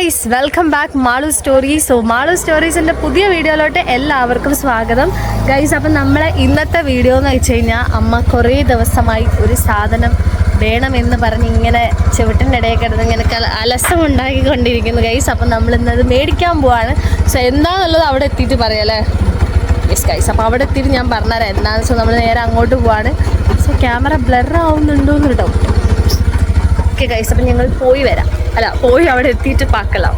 Guys welcome back Malu stories so Malu സ്റ്റോറീസിന്റെ പുതിയ വീഡിയോയിലോട്ട് എല്ലാവർക്കും സ്വാഗതം. ഗൈസ് അപ്പം നമ്മളെ ഇന്നത്തെ വീഡിയോ എന്ന് വെച്ച് കഴിഞ്ഞാൽ അമ്മ കുറേ ദിവസമായി ഒരു സാധനം വേണമെന്ന് പറഞ്ഞ് ഇങ്ങനെ ചുവട്ടിന്റെ ഇടയിൽ കിടന്ന് ഇങ്ങനെ അലസം ഉണ്ടാക്കിക്കൊണ്ടിരിക്കുന്നു ഗൈസ് അപ്പം നമ്മൾ ഇന്നത് മേടിക്കാൻ പോവാണ്. സോ എന്താണെന്നുള്ളത് അവിടെ എത്തിയിട്ട് പറയാമല്ലേ യെസ് ഗൈസ് അപ്പോൾ അവിടെ എത്തിയിട്ട് ഞാൻ പറഞ്ഞുതരാം എന്താണെന്ന് വെച്ചാൽ നമ്മൾ നേരെ അങ്ങോട്ട് പോവാണ്. സോ ക്യാമറ ബ്ലർ ആവുന്നുണ്ടോ എന്ന് കേട്ടോ. ഓക്കെ ഗൈസ് അപ്പം ഞങ്ങൾ പോയി വരാം. അല്ല പോയി അവിടെ എത്തിയിട്ട് പാക്കലാം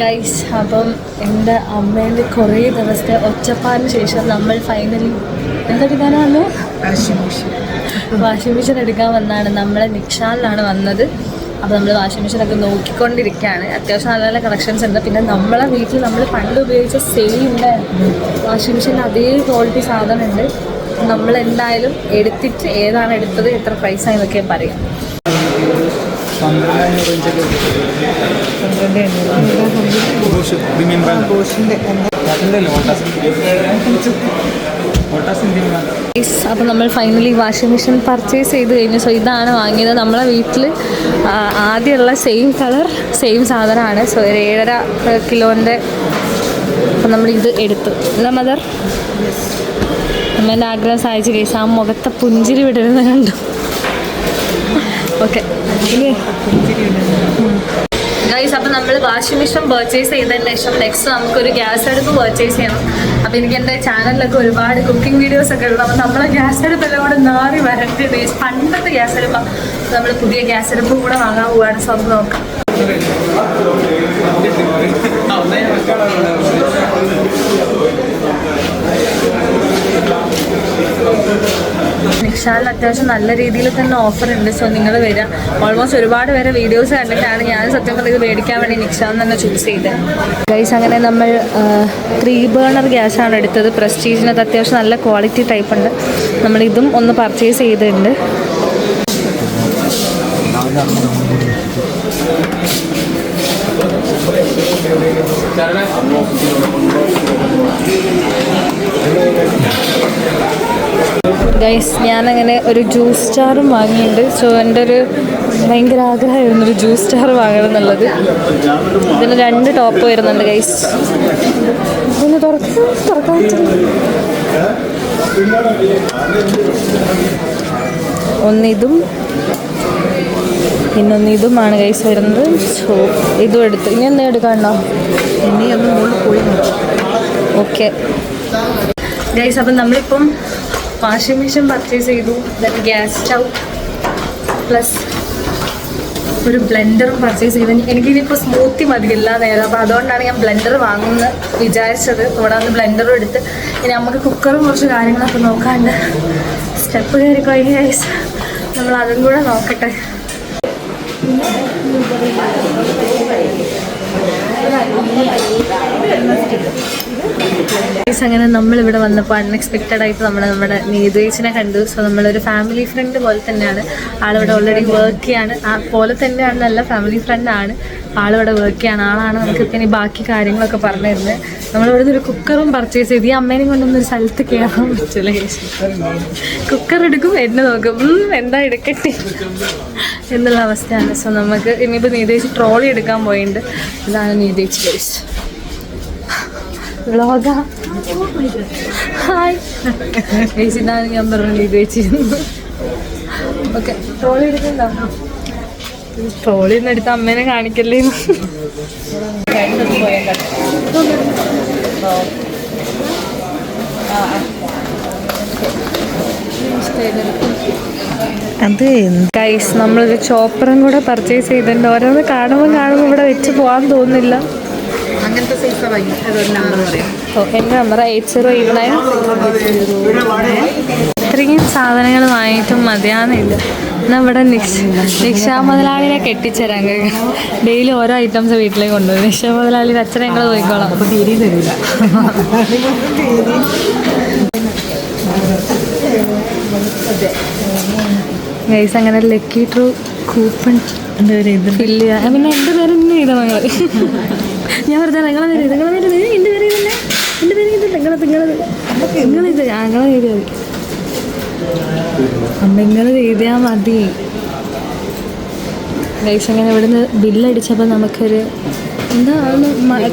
ഗൈസ് അപ്പം എന്റെ അമ്മേന്റെ കുറേ ദിവസത്തെ ഒച്ചപ്പാടിന് ശേഷം നമ്മൾ ഫൈനലി എന്തെടുക്കാനാണ് വാഷിംഗ് മെഷീൻ. വാഷിംഗ് മെഷീൻ എടുക്കാൻ വന്നാണ്. നമ്മളെ നിക്ഷാലിലാണ് വന്നത്. അപ്പോൾ നമ്മൾ വാഷിംഗ് മെഷീനൊക്കെ നോക്കിക്കൊണ്ടിരിക്കുകയാണ്. അത്യാവശ്യം നല്ല നല്ല കളക്ഷൻസ് ഉണ്ട്. പിന്നെ നമ്മളെ വീട്ടിൽ നമ്മൾ പണ്ട് ഉപയോഗിച്ച സെയിം വാഷിംഗ് മെഷീൻ അതേ ക്വാളിറ്റി സാധനമുണ്ട്. നമ്മൾ എന്തായാലും എടുത്തിട്ട് ഏതാണ് എടുത്തത് എത്ര പ്രൈസ് എന്നൊക്കെ പറയാം. അപ്പോൾ നമ്മൾ ഫൈനലി വാഷിംഗ് മെഷീൻ പർച്ചേസ് ചെയ്ത് കഴിഞ്ഞു. സോ ഇതാണ് വാങ്ങിയത്. നമ്മളെ വീട്ടിൽ ആദ്യമുള്ള സെയിം കളർ സെയിം സാധനമാണ്. സോ ഒരു ഏഴര കിലോന്റെ അപ്പം നമ്മൾ ഇത് എടുത്തു. അല്ല മദർ അമ്മേന്റെ ആഗ്രഹം സഹായിച്ചു കേസ് ആ മുഖത്തെ പുഞ്ചിരി വിടരുന്ന കണ്ടു. ഓക്കെ. ഗൈസ് അപ്പം നമ്മൾ വാഷിംഗ് മെഷീൻ പർച്ചേസ് ചെയ്തതിന് ശേഷം നെക്സ്റ്റ് നമുക്കൊരു ഗ്യാസ് അടുപ്പ് പർച്ചേസ് ചെയ്യണം. അപ്പം എനിക്ക് എന്റെ ചാനലിലൊക്കെ ഒരുപാട് കുക്കിംഗ് വീഡിയോസ് ഒക്കെ ഉള്ളത്. അപ്പം നമ്മളെ ഗ്യാസ് അടുപ്പെല്ലാം കൂടെ നാറി വരണ്ട് പണ്ടത്തെ ഗ്യാസ് അടുപ്പാണ് നമ്മൾ പുതിയ ഗ്യാസ് അടുപ്പ് കൂടെ വാങ്ങാൻ പോവാണ്. സോ നമുക്ക് നോക്കാം. നിക്ഷാലിൽ അത്യാവശ്യം നല്ല രീതിയിൽ തന്നെ ഓഫർ ഉണ്ട്. സോ നിങ്ങൾ വരിക. ഓൾമോസ്റ്റ് ഒരുപാട് പേരെ വീഡിയോസ് കണ്ടിട്ടാണ് ഞാൻ സത്യം പറഞ്ഞത് ഇത് മേടിക്കാൻ വേണ്ടി നിക്ഷാൽ തന്നെ ചൂസ് ചെയ്തത് ഗൈസ് അങ്ങനെ നമ്മൾ ത്രീ ബേണർ ഗ്യാസാണ് എടുത്തത്. പ്രസ്റ്റീജിനകത്ത് അത്യാവശ്യം നല്ല ക്വാളിറ്റി ടൈപ്പ് ഉണ്ട്. നമ്മളിതും ഒന്ന് പർച്ചേസ് ചെയ്തിട്ടുണ്ട്. ഗൈസ് ഞാനങ്ങനെ ഒരു ജ്യൂസ് സ്റ്റാറും വാങ്ങിയിട്ടുണ്ട് സോ എന്റെ ഒരു ഭയങ്കര ആഗ്രഹമായിരുന്നു ഒരു ജ്യൂസ് സ്റ്റാർ വാങ്ങണം എന്നുള്ളത്. ഇതിന് രണ്ട് ടോപ്പ് വരുന്നുണ്ട് ഗൈസ് തുറക്കാം തുറക്കാൻ പറ്റില്ല. ഒന്നിതും പിന്നൊന്ന് ഇതുമാണ് ഗൈസ് വരുന്നത്. സോ ഇതും എടുത്ത് ഇനി എന്താ എടുക്കാണ്ടോ ഇനി ഒന്ന് മുകളിൽ പോയി ഓക്കെ ഗൈസ് അപ്പം നമ്മളിപ്പം വാഷിംഗ് മെഷീൻ പർച്ചേസ് ചെയ്തു. ഗ്യാസ് സ്റ്റൗ പ്ലസ് ഒരു ബ്ലെൻഡറും പർച്ചേസ് ചെയ്തു. എനിക്കിതിപ്പോൾ സ്മൂത്തി മതി എല്ലാ നേരം അപ്പോൾ അതുകൊണ്ടാണ് ഞാൻ ബ്ലെൻഡർ വാങ്ങുന്നത് വിചാരിച്ചത്. ഇവിടെ വന്ന് ബ്ലെൻഡറും എടുത്ത് ഇനി നമുക്ക് കുക്കറും കുറച്ച് കാര്യങ്ങളൊക്കെ നോക്കാണ്ട് സ്റ്റെപ്പ് കയറി കഴിഞ്ഞ നമ്മൾ അതും കൂടെ നോക്കട്ടെ. ഗൈസ് അങ്ങനെ നമ്മൾ ഇവിടെ വന്നപ്പോൾ അൺഎക്സ്പെക്റ്റഡ് ആയിട്ട് നമ്മൾ നമ്മുടെ നീതുവേച്ചിനെ കണ്ടു. സോ നമ്മളൊരു ഫാമിലി ഫ്രണ്ട് പോലെ തന്നെയാണ്. ആളിവിടെ ഓൾറെഡി വർക്ക് ചെയ്യാണ്. ആ പോലെ തന്നെയാണ് നല്ല ഫാമിലി ഫ്രണ്ട് ഫ്രണ്ടാണ് ആളിവിടെ വർക്ക് ചെയ്യാണ്. ആളാണ് നമുക്ക് ഇനി ബാക്കി കാര്യങ്ങളൊക്കെ പറഞ്ഞു തരുന്നത് നമ്മളിവിടുന്ന് ഒരു കുക്കറും പർച്ചേസ് ചെയ്ത്. ഈ അമ്മേനെയും കൊണ്ടൊന്നും ഒരു സ്ഥലത്ത് കയറാൻ പറ്റില്ല കുക്കർ എടുക്കും എന്നെ നോക്കും. എന്താ എടുക്കട്ടെ? എന്നുള്ള അവസ്ഥയാണ്. സോ നമുക്ക് ഇനിയിപ്പോൾ നീതേച്ചി ട്രോളി എടുക്കാൻ പോയിട്ടുണ്ട് ഇതാണ് നീതേച്ചി ഗൈസ് വ്ളോഗ ഹായ്. ചേച്ചിന്നാണ് ഞാൻ പറഞ്ഞത് ഇത് ഓക്കെ ട്രോളി എടുക്കണ്ടോ? ട്രോളി നിന്ന് എടുത്ത് അമ്മേനെ കാണിക്കല്ലേ. അത് ഗൈസ് നമ്മളൊരു ചോപ്പറും കൂടെ പർച്ചേസ് ചെയ്തിട്ടുണ്ട്. ഓരോന്ന് കാണുമ്പോൾ കാണുമ്പോൾ ഇവിടെ വെച്ച് പോകാൻ തോന്നുന്നില്ല. എന്റെ number eight zero eight nine ഇത്രയും സാധനങ്ങൾ വാങ്ങിയിട്ടും മതിയാന്നില്ല എന്നാൽ ഇവിടെ നിക്ഷ നിക്ഷാ മുതലാളിനെ കെട്ടിച്ചേരാൻ കഴിയും ഡെയിലി ഓരോ ഐറ്റംസ് വീട്ടിലേക്ക് കൊണ്ടുപോകും. നിക്ഷാ മുതലാളിയുടെ അച്ഛനെ ഞങ്ങൾ പോയിക്കോളാം. അപ്പോൾ തീരി തരില്ല ഗൈസ് അങ്ങനെ ലക്കി ട്രൂ കൂപ്പൺ എന്താ പറയുക? ഇത് ഫില്ല് ചെയ്യാം. പിന്നെ എന്റെ പേരെന്നെ ചെയ്താൽ ഞങ്ങൾ ഞാൻ പറഞ്ഞ നിങ്ങളെ പേര് നിങ്ങളെ പേര് എന്റെ പേര് ഇതല്ലേ? എന്റെ പേര് ഇത് നിങ്ങളെ നിങ്ങളത് നിങ്ങളിത് ഞങ്ങളെ പേര് മതി. നിങ്ങൾ ചെയ്താൽ മതി. ഗൈസ് അങ്ങനെ ഇവിടുന്ന് ബില്ലടിച്ചപ്പോൾ നമുക്കൊരു എന്താ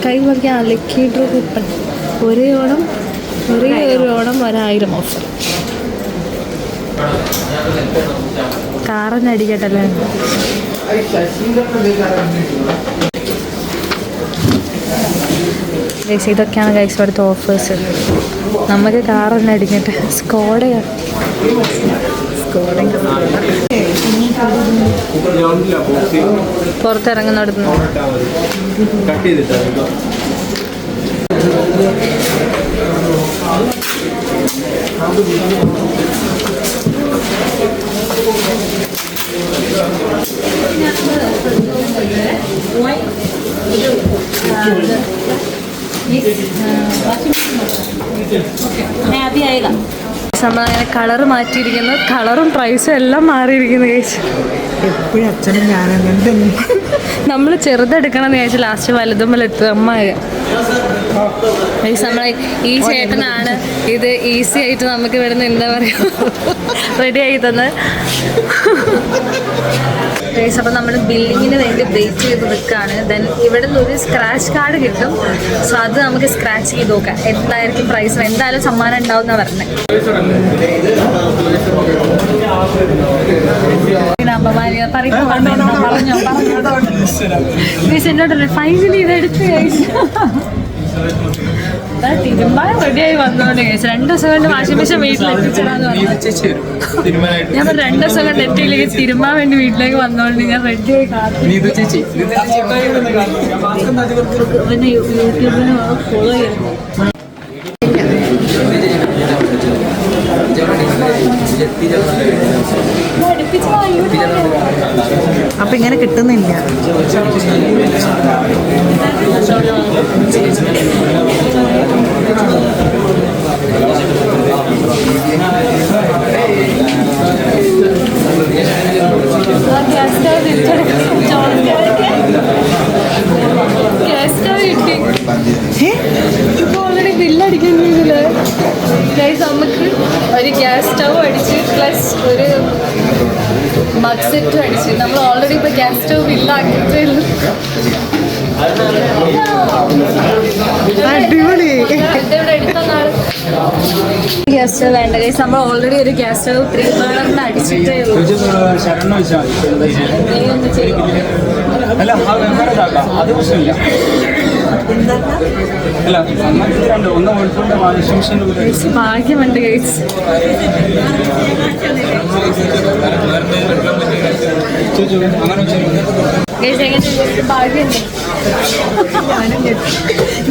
കൈ നോക്കി അലക്കിയിട്ട് കൂപ്പൺ ഒരേ ഓണം ഒരേ ഒരു ഓണം ഒരായിരം ഓഫർ. കാറൊന്നും അടിക്കട്ടല്ലേ ഗൈസ് ഇതൊക്കെയാണ് ഗൈസ് ഇവിടുത്തെ ഓഫേഴ്സ് നമുക്ക് കാറൊന്നും അടിഞ്ഞിട്ട് സ്കോഡയാണ് പുറത്തിറങ്ങുന്നിടത്ത് കട്ട് ചെയ്തിട്ടാ നമ്മളങ്ങനെ കളർ മാറ്റിയിരിക്കുന്നു. കളറും പ്രൈസും എല്ലാം മാറിയിരിക്കുന്നു ചേച്ചി എപ്പോഴും അച്ഛനും തന്നെ നമ്മൾ ചെറുതെടുക്കണം എന്ന് ചോദിച്ചാൽ ലാസ്റ്റ് വലുതുമ്പോൾ എത്തുക അമ്മ ഗൈസ് നമ്മളെ ഈ ചേട്ടനാണ്. ഇത് ഈസി ആയിട്ട് നമുക്ക് ഇവിടുന്ന് എന്താ പറയുക റെഡി ആയി തന്നെ. ഗൈസ് അപ്പം നമ്മൾ ബില്ലിങ്ങിന് വേണ്ടി വെയിറ്റ് ചെയ്ത് നിൽക്കുകയാണ് ദെൻ ഇവിടെ നിന്ന് ഒരു സ്ക്രാച്ച് കാർഡ് കിട്ടും. സോ അത് നമുക്ക് സ്ക്രാച്ച് ചെയ്ത് നോക്കാം. എന്തായിരിക്കും പ്രൈസ് എന്തായാലും സമ്മാനം ഉണ്ടാവും എന്നാണ് പറഞ്ഞത് ഫൈനലി ഇത് എടുത്ത് തിരുമ്പാൻ റെഡിയായി വന്നോണ്ട് ഗൈസ് രണ്ട് ദിവസം കൊണ്ട് വാഷിംഗ് മെഷീൻ വീട്ടിൽ എത്തിച്ചിടാന്ന് പറഞ്ഞു ഞാൻ രണ്ട് ദിവസം കൊണ്ട് എത്തിയില്ലെങ്കിൽ തിരുമ്പാൻ വേണ്ടി വീട്ടിലേക്ക് വന്നോണ്ട് ഞാൻ റെഡിയായി കാത്തു പിന്നെ യൂട്യൂബിന് ഫോളോ ചെയ്യുന്നു അപ്പൊ ഇങ്ങനെ കിട്ടുന്നില്ല ഗ്യാസ് സ്റ്റവ് തിരിച്ചെടുക്കണം ഗ്യാസ് സ്റ്റവ് കിട്ടി ഇപ്പൊ ഓൾറെഡി ബില്ലടിക്കുന്നില്ല നമുക്ക് ഒരു ഗ്യാസ് സ്റ്റവ് അടിച്ച് പ്ലസ് ഒരു മഗ് സെറ്റും അടിച്ച് നമ്മൾ ഓൾറെഡി ഇപ്പൊ ഗ്യാസ് സ്റ്റവ് ബില്ലാക്കിയിട്ടേ ഉള്ളൂ. അടിപൊളി. ഗ്യാസ് സ്റ്റവ് വേണ്ട ഗൈസ് നമ്മൾ ഓൾറെഡി ഒരു ഗ്യാസ് സ്റ്റവ് ത്രീ ബേണറിന് അടിച്ചിട്ടേ ഉള്ളൂ. അല്ല അത് പ്രശ്നമില്ല. ഭാഗ്യമുണ്ട് ഗൈസ്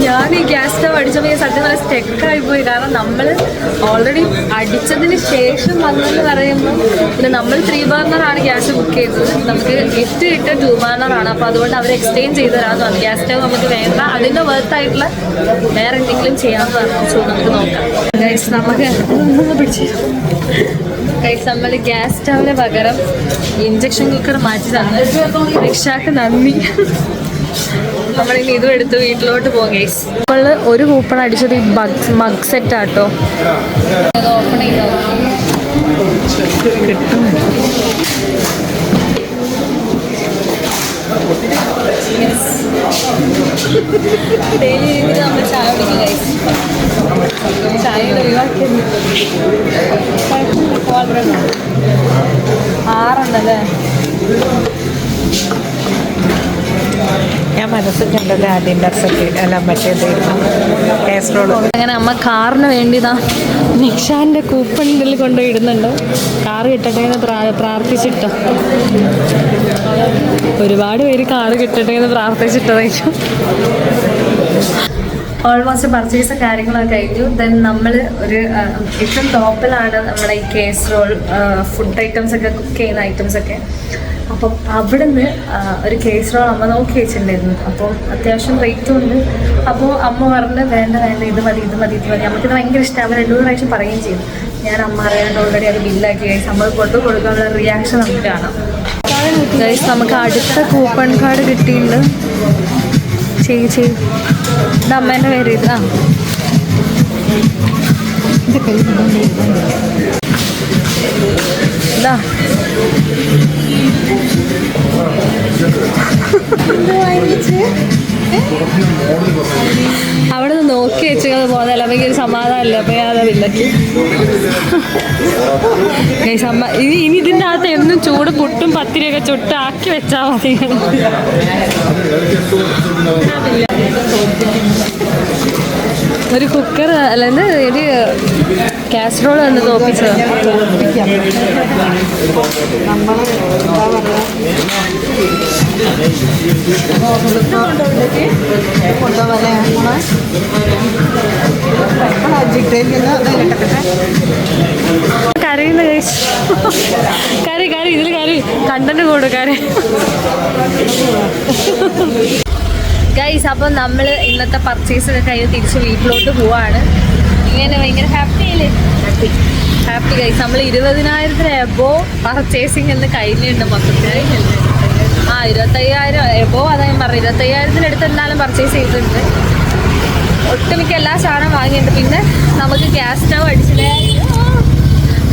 ഞാൻ ഈ ഗ്യാസ് സ്റ്റവ് അടിച്ചപ്പോൾ ഞാൻ സത്യം പറഞ്ഞാൽ സ്റ്റെക്കായി പോയി. കാരണം നമ്മൾ ഓൾറെഡി അടിച്ചതിന് ശേഷം വന്നെന്ന് പറയുമ്പോൾ പിന്നെ നമ്മൾ ത്രീ ബർണറാണ് ഗ്യാസ് ബുക്ക് ചെയ്തത്. നമുക്ക് ഗിഫ്റ്റ് ഇട്ട് ടു ബർണറാണ് അപ്പോൾ അതുകൊണ്ട് അവർ എക്സ്ചേഞ്ച് ചെയ്ത് തരാമെന്ന് പറഞ്ഞു. ഗ്യാസ് സ്റ്റവ് നമുക്ക് വേണ്ട അതിന്റെ വർത്ത് ആയിട്ടുള്ള വേറെ എന്തെങ്കിലും ചെയ്യാമെന്ന് പറഞ്ഞു നമുക്ക് നോക്കാം. ഗൈസ് നമുക്ക് നമ്മൾ ഗ്യാസ് സ്റ്റവിന് പകരം ഇഞ്ചക്ഷൻ കുക്കർ മാറ്റി തന്നു രക്ഷാക്ക് നന്ദി. നമ്മളിനി ഇതും എടുത്ത് വീട്ടിലോട്ട് പോകും ഗൈസ് അപ്പോൾ ഒരു കൂപ്പൺ അടിച്ചത് ഈ മഗ് സെറ്റ് ആട്ടോ. ഓപ്പൺ ചെയ്തോ ഡെയിലി രീതിയിൽ നമ്മൾ ചായ കുടിക്കും ഗൈസ് ചായ ഒഴിവാക്കിയത് ആറുണ്ടല്ലേ? ഞാൻ മനസ്സിൽ കണ്ടത് ആദ്യം അല്ല മറ്റേതായിരുന്നു കാസറോൾ അങ്ങനെ അമ്മ കാറിന് വേണ്ടിതാ നിക്ഷാന്റെ കൂപ്പൺ ഇതിൽ കൊണ്ടുപോയി ഇടുന്നുണ്ട്. കാറ് കിട്ടട്ടെ എന്ന് പ്രാർത്ഥിച്ചിട്ട. ഒരുപാട് പേര് കാർ കിട്ടട്ടെ എന്ന് പ്രാർത്ഥിച്ചിട്ടതായിരിക്കും. ഓൾമോസ്റ്റ് പർച്ചേസ് കാര്യങ്ങളൊക്കെ കഴിഞ്ഞു. ദെൻ നമ്മൾ ഒരു ഏറ്റവും ടോപ്പിലാണ് നമ്മുടെ ഈ കേസ് റോൾ ഫുഡ് ഐറ്റംസ് ഒക്കെ കുക്ക് ചെയ്യുന്ന ഐറ്റംസ് ഒക്കെ. അപ്പം അവിടുന്ന് ഒരു കേസ് റോൾ അമ്മ നോക്കി വെച്ചിട്ടുണ്ടായിരുന്നു. അപ്പം അത്യാവശ്യം റേറ്റും ഉണ്ട്. അപ്പോൾ അമ്മ പറഞ്ഞ് വേണ്ട വേണ്ട ഇത് മതി ഇത് മതി ഇത് മതി. നമുക്കിത് ഭയങ്കര ഇഷ്ടമാണ് അവർ രണ്ടു മൂന്ന് പ്രാവശ്യം പറയുകയും ചെയ്തു. ഞാൻ അമ്മ അറിയാണ്ട് ഓൾറെഡി അത് ബില്ലാക്കി കഴിച്ച്. നമ്മൾ കൊണ്ടു കൊടുക്കാനുള്ള റിയാക്ഷൻ നമുക്ക് കാണാം. ഗൈസ് നമുക്ക് അടുത്ത കൂപ്പൺ കാർഡ് കിട്ടിയിട്ടുണ്ട്. ചെയ്യ് ചെയ്യ് ഇത് അമ്മേന്റെ പേര് ഇതാ ആ. ഇതാ അവിടെ നിന്ന് നോക്കി വെച്ചത് പോകുന്നതല്ല അപ്പൊ ഒരു സമാധാനമില്ല. അപ്പൊ ഞാൻ അതാ വില്ലക്ക് ഇനി ഇനി ഇതിന്റെ അകത്ത് എന്നും ചൂട് പുട്ടും പത്തിരിയൊക്കെ ചുട്ട് ആക്കി വെച്ചാൽ മതി ഒരു കുക്കർ അല്ല എന്ത് ഒരു കാസറോൾ വന്ന് തോപ്പിച്ചത്. കരയുന്ന കറി കറി ഇതിൽ കറി കണ്ടന്റ് കൂടും കറി ഗൈസ് അപ്പം നമ്മൾ ഇന്നത്തെ പർച്ചേസ് ഒക്കെ കഴിഞ്ഞ് തിരിച്ച് വീട്ടിലോട്ട് പോവാണ്. ഇങ്ങനെ ഭയങ്കര ഹാപ്പി അല്ലേ? ഹാപ്പി ഹാപ്പി ഗൈസ് നമ്മൾ ഇരുപതിനായിരത്തിന് എബോ പർച്ചേസിങ് എന്ന് കഴിഞ്ഞിട്ടുണ്ട് മൊത്തത്തിൽ ആ ഇരുപത്തയ്യായിരം എബോ അതായത് ഞാൻ പറഞ്ഞു ഇരുപത്തയ്യായിരത്തിനടുത്ത് എന്തായാലും പർച്ചേസ് ചെയ്തിട്ടുണ്ട്. ഒട്ടുമിക്ക എല്ലാ സാധനം വാങ്ങിയിട്ടുണ്ട്. പിന്നെ നമുക്ക് ഗ്യാസ് സ്റ്റവ് അടിച്ചില്ലേ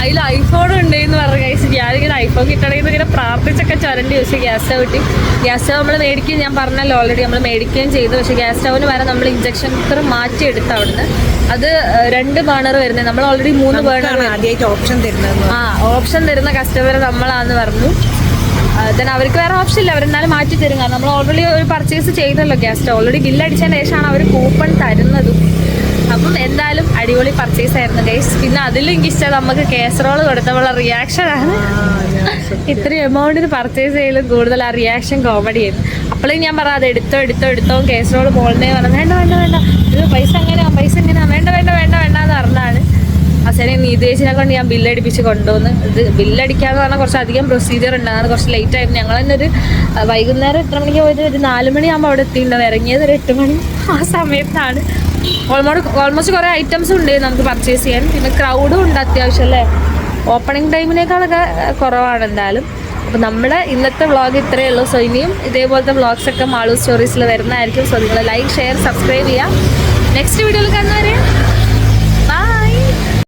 അതിൽ ഐഫോൺ ഉണ്ട് എന്ന് പറഞ്ഞു ഞാൻ ഞാനിങ്ങനെ ഐഫോൺ കിട്ടണമെന്ന് ഇങ്ങനെ പ്രാർത്ഥിച്ചൊക്കെ ചുരണ്ടി. വെച്ച് ഗ്യാസ് സ്റ്റവ് കിട്ടി. ഗ്യാസ് സ്റ്റവ് നമ്മൾ മേടിക്കുകയും ഞാൻ പറഞ്ഞല്ലോ ഓൾറെഡി നമ്മൾ മേടിക്കുകയും ചെയ്തു. പക്ഷേ ഗ്യാസ് സ്റ്റവിന് വരെ നമ്മൾ ഇഞ്ചക്ഷൻ കുക്കർ മാറ്റി എടുത്ത അവിടുന്ന്. അത് രണ്ട് ബേണർ വരുന്നത്. നമ്മൾ ഓൾറെഡി മൂന്ന് ബേണർ ആദ്യമായിട്ട് ഓപ്ഷൻ തരുന്നത്. ആ ഓപ്ഷൻ തരുന്ന കസ്റ്റമർ നമ്മളാന്ന് പറഞ്ഞു. ദെൻ അവർക്ക് വേറെ ഓപ്ഷൻ ഇല്ല. അവരെന്നാലും മാറ്റി തരും. കാരണം നമ്മൾ ഓൾറെഡി ഒരു പർച്ചേസ് ചെയ്തല്ലോ ഗ്യാസ് സ്റ്റവ് ഓൾറെഡി ബില്ല് അടിച്ചതിന് ശേഷമാണ് അവർ കൂപ്പൺ തരുന്നതും. അപ്പം എന്തായാലും അടിപൊളി പർച്ചേസ് ആയിരുന്നു ഗൈസ് പിന്നെ അതിലും എനിക്ക് നമുക്ക് കേസറോൾ കൊടുത്തപ്പോൾ റിയാക്ഷൻ ആണ്. ഇത്രയും എമൗണ്ടിന് പർച്ചേസ് ചെയ്യലും കൂടുതൽ ആ റിയാക്ഷൻ കോമഡി ആയിരുന്നു. അപ്പോഴും ഞാൻ പറയാം അത് എടുത്തോ എടുത്തോ എടുത്തോ കേസറോൾ പോകണേ പറഞ്ഞു. വേണ്ട വേണ്ട വേണ്ട. ഇത് പൈസ എങ്ങനെയാ? പൈസ എങ്ങനെയാ? വേണ്ട വേണ്ട വേണ്ട വേണ്ട എന്ന് പറഞ്ഞാണ് അവസാനം നീതേശിനെ കൊണ്ട് ഞാൻ ബില്ലടിപ്പിച്ച് കൊണ്ടുവന്ന് ഇത് ബില്ലടിക്കാന്ന് പറഞ്ഞാൽ കുറച്ച് അധികം പ്രൊസീജിയർ ഉണ്ട്. അതാണ് കുറച്ച് ലേറ്റ് ആയിരുന്നു ഞങ്ങൾ തന്നെ ഒരു വൈകുന്നേരം എത്ര മണിക്ക് പോയത്? ഒരു നാല് മണിയാകുമ്പോൾ അവിടെ എത്തിയിട്ടുണ്ടാവും. ഇറങ്ങിയത് ഒരു എട്ട് മണി ആ സമയത്താണ്. ഓൾമോസ്റ്റ് ഓൾമോസ്റ്റ് കുറേ ഐറ്റംസ് ഉണ്ട് നമുക്ക് പർച്ചേസ് ചെയ്യാൻ. പിന്നെ ക്രൗഡും ഉണ്ട് അത്യാവശ്യം അല്ലേ? ഓപ്പണിംഗ് ടൈമിനേക്കാളൊക്കെ കുറവാണ് എന്തായാലും. അപ്പോൾ നമ്മുടെ ഇന്നത്തെ വ്ളോഗ് ഇത്രയേ ഉള്ളൂ. സോ ഇനിയും ഇതേപോലത്തെ വ്ളോഗ്സ് ഒക്കെ മാളു സ്റ്റോറീസിൽ വരുന്നതായിരിക്കും. സോ നിങ്ങൾ ലൈക്ക് ഷെയർ സബ്സ്ക്രൈബ് ചെയ്യുക. നെക്സ്റ്റ് വീഡിയോയിൽ കാണുന്നവരെ